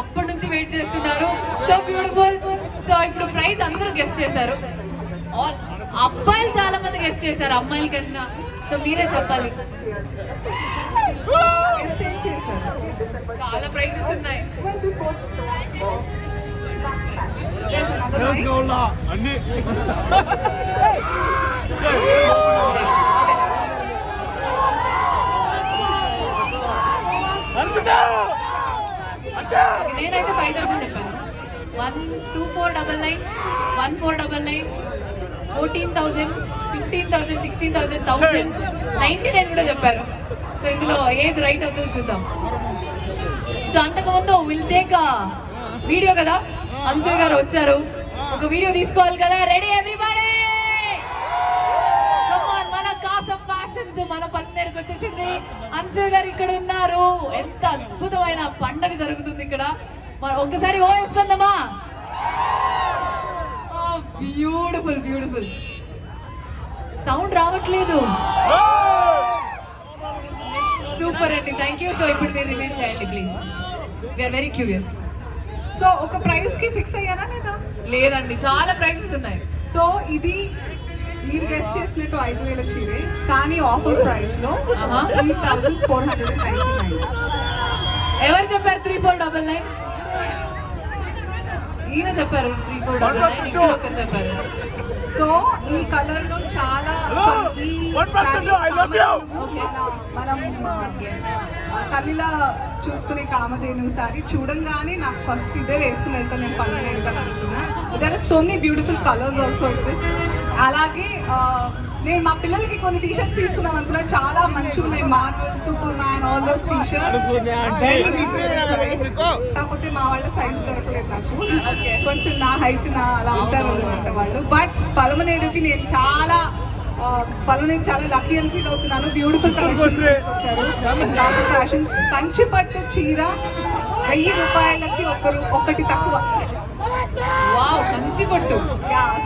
అప్పటి నుంచి వెయిట్ చేస్తున్నారు. సో బ్యూటిఫుల్ సో ఇప్పుడు ప్రైజ్ అందరూ గెస్ట్ చేశారు. అబ్బాయిలు చాలా మంది గెస్ట్ చేశారు అమ్మాయిల కన్నా. సో మీరే చెప్పాలి. చాలా ప్రైజెస్ ఉన్నాయి. అన్ని. నేనైతే ఫైవ్ థౌసండ్ చెప్పాను. One two four double nine one four double nine fourteen thousand fifteen thousand sixteen thousand thousand ninety nine కూడా చెప్పారు. సో ఇందులో ఏది రైట్ అవుతుందో చూద్దాం. సో అంతకుముందు విల్ టేక్ వీడియో కదా? అంశు గారు వచ్చారు. ఒక వీడియో తీసుకోవాలి కదా? రెడీ ఎవ్రీబడి మన కాసం ఫ్యాషన్స్ మన పన్నెరికి గారు ఇక్కడ ఉన్నారు. ఎంత అద్భుతమైన పండగ జరుగుతుంది ఇక్కడ. మరి ఒక్కసారి ఓ వేసుకుందామా? బ్యూటిఫుల్ బ్యూటిఫుల్ సౌండ్ రావట్లేదు. సూపర్ అండి. థ్యాంక్ యూ సో ఇప్పుడు మీరు రిమైన్ చేయండి please we're very curious so ఒక ప్రైస్కి ఫిక్స్ అయ్యారా లేదా? లేదండి. చాలా ప్రైజెస్ ఉన్నాయి. సో ఇది మీరు గెస్ట్ చేసినట్టు ఐదు వేల చీరే కానీ ఆఫర్ ప్రైస్లో. Three thousand four hundred ninety nine ఎవరు చెప్పారు త్రీ ఫోర్ డబల్ నైన్ ఈయన చెప్పారు త్రీ ఫోర్ డబల్ నైన్ ఒకరు చెప్పారు. సో ఈ కలర్లో చాలా మనం తల్లిలా చూసుకునే కామధేను సారీ చూడంగానే నాకు ఫస్ట్ ఇదే వేసుకుని వెళ్తాను నేను పళ్ళు వేయగలుగుతున్నా there are so many beautiful colours also it this అలాగే నేను మా పిల్లలకి కొన్ని టీ షర్ట్స్ తీసుకుందాం అనుకున్నా. చాలా మంచిగా ఉన్నాయి Marvel superman all those tea కాకపోతే మా వాళ్ళ సైజ్ దొరకలేదు నాకు. కొంచెం నా హైట్ నా అలా ఉంటారు అనమాట వాళ్ళు. బట్ పలమనేరుకి నేను చాలా పలమనేరు చాలా లక్కీ అని ఫీల్ అవుతున్నాను. బ్యూటిఫుల్ ఫ్యాషన్ కంచి పట్టు చీర వెయ్యి రూపాయలకి ఒకరు ఒకటి తక్కువ. వావ్ కంచి పట్టు.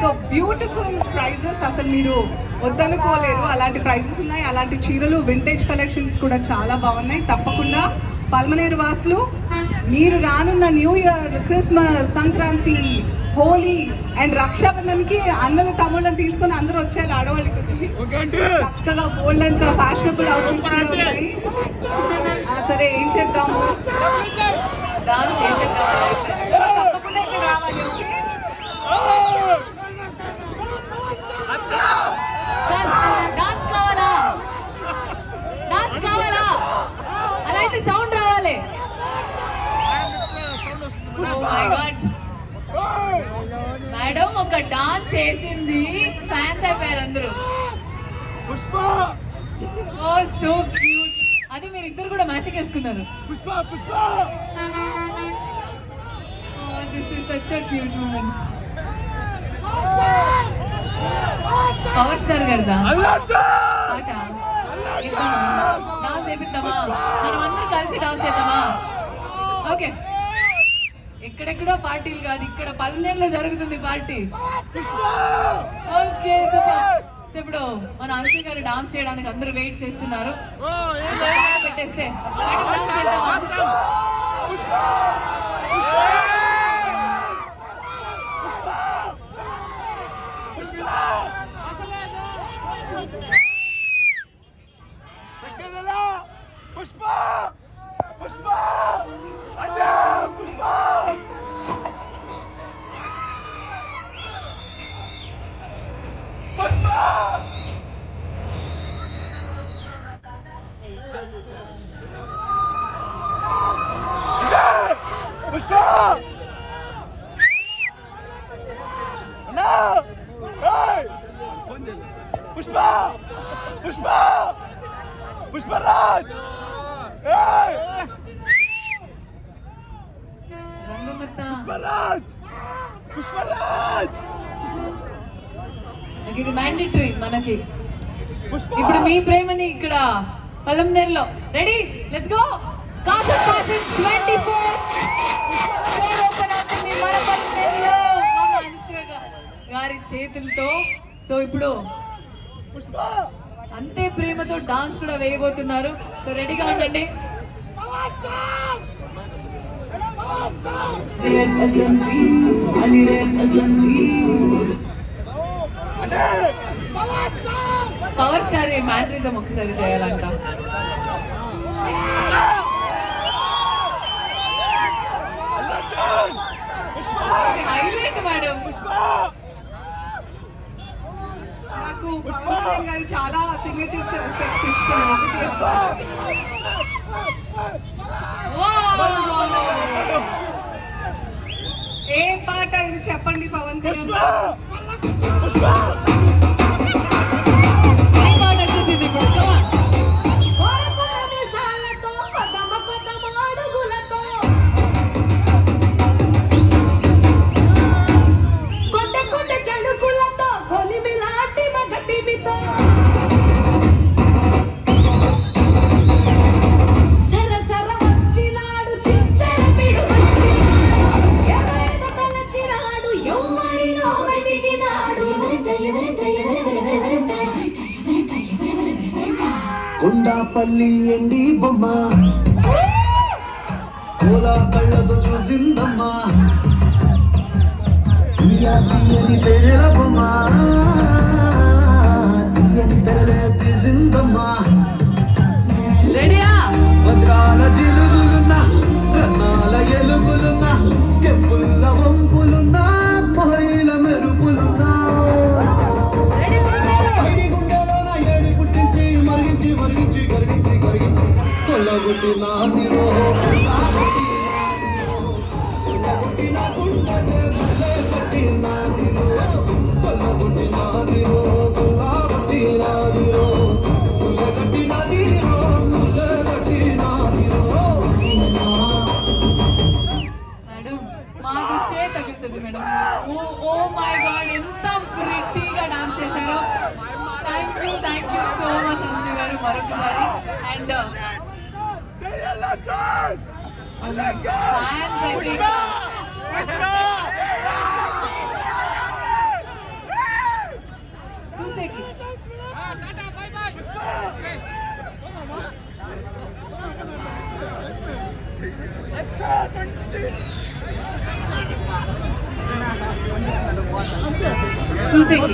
So beautiful prizes. అసలు మీరు వద్దనుకోలేరు అలాంటి ప్రైజెస్ ఉన్నాయి. అలాంటి చీరలు వింటేజ్ కలెక్షన్స్ కూడా చాలా బాగున్నాయి. తప్పకుండా పల్మనేరు వాసులు మీరు రానున్న new year Christmas Sankranti Holi and రక్షాబంధన్కి అన్నలు తమ్ముళ్ళని తీసుకొని అందరూ వచ్చేయాలి ఆడవాళ్ళకి. చక్కగా బోల్డ్ అంత ఫ్యాషనబుల్ అవుతుంది సరే ఏం చేద్దాము డాన్స్ చేసేద్దాం అలా మేడం ఒక డాన్స్ వేసింది. ఫ్యాన్స్ అయిపోయారు అందరూ పుష్ప ఓ సో క్యూట్ అది మీరు ఇద్దరు కూడా మ్యాచింగ్ వేసుకున్నారు. Pushpa Pushpa is such a cute moment power star గారిదా? అల్లాచా పాట? డాన్స్ చేపిద్దామా? మనం అందరం కలిసి డాన్స్ చేద్దామా? ఓకే. ఎక్కడెక్కడో పార్టీలు కాదు ఇక్కడ పల్లెల్లో జరుగుతుంది పార్టీ. Okay super. ఇప్పుడు మన అంశు గారు డాన్స్ చేయడానికి అందరూ వెయిట్ చేస్తున్నారు. పాట పెట్టేస్తే డాన్స్ చేద్దామా? పుష్ప పుష్ప అన్నా పుష్ప పుష్ప పుష్ప అన్నా ఏయ్ పుష్ప పుష్ప పుష్పరాజ్ ఏయ్ రంగమత్త పుష్పరాజ్ పుష్పరాజ్! ఇది మ్యాండేటరీ మనకి. ఇప్పుడు మీ ప్రేమని ఇక్కడ పలంనేరులో. Ready let's go Kasam Kasam twenty four గారి చేతులతో. సో ఇప్పుడు అంతే ప్రేమతో డాన్స్ కూడా వేయబోతున్నారు. సో రెడీగా ఉండండి. Represent me, Ali represent me. Power star mannerism ఒకసారి చేయాలంట Pushpa! Pushpa! కొండాపల్లి ఎండి బొమ్మ. కోలా కళ్ళతో చూసిందమ్మా. తీయ తీయని తెరల బొమ్మ. తీయని తెరలే తీసిందమ్మా. వజ్రాల జిలుగులున్న చూసేకి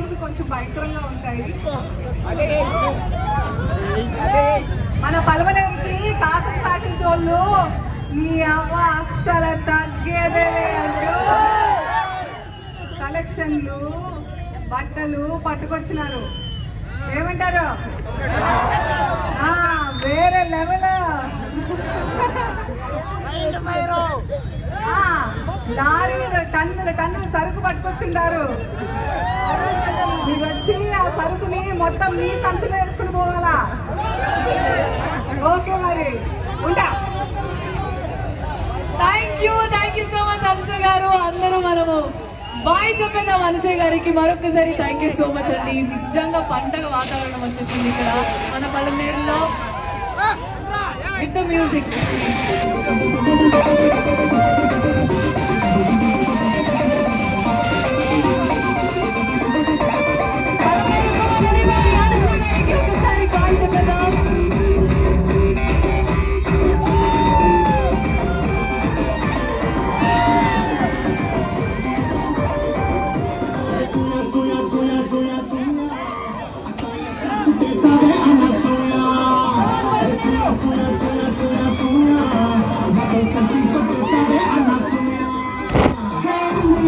డైలాగ్స్ కొంచెం భయంకరంగా ఉంటాయి. మన పలమనేరికి కాసం ఫ్యాషన్స్ వాళ్ళు నీ అవ్వ అస్సలు తగ్గేదే కలెక్షన్లు బట్టలు పట్టుకొచ్చినారు. ఏమంటారు? వేరే లెవెల్. ఆ, లారీలు టన్నులు టన్నులు సరుకు పట్టుకొచ్చిండారు. మీరు వచ్చి ఆ సరుకుని మొత్తం మీ సంచిలో వేసుకుని పోవాలా? ఓకే మరి. ఉంటా. Thank you thank you so much Amsha గారు. అందరూ మనము బాయ్ చెప్పిన మనసే గారికి మరొకసారి థ్యాంక్ యూ సో మచ్ అండి. నిజంగా పండగ వాతావరణం వచ్చేసింది ఇక్కడ. మన పలమనేరులో with music.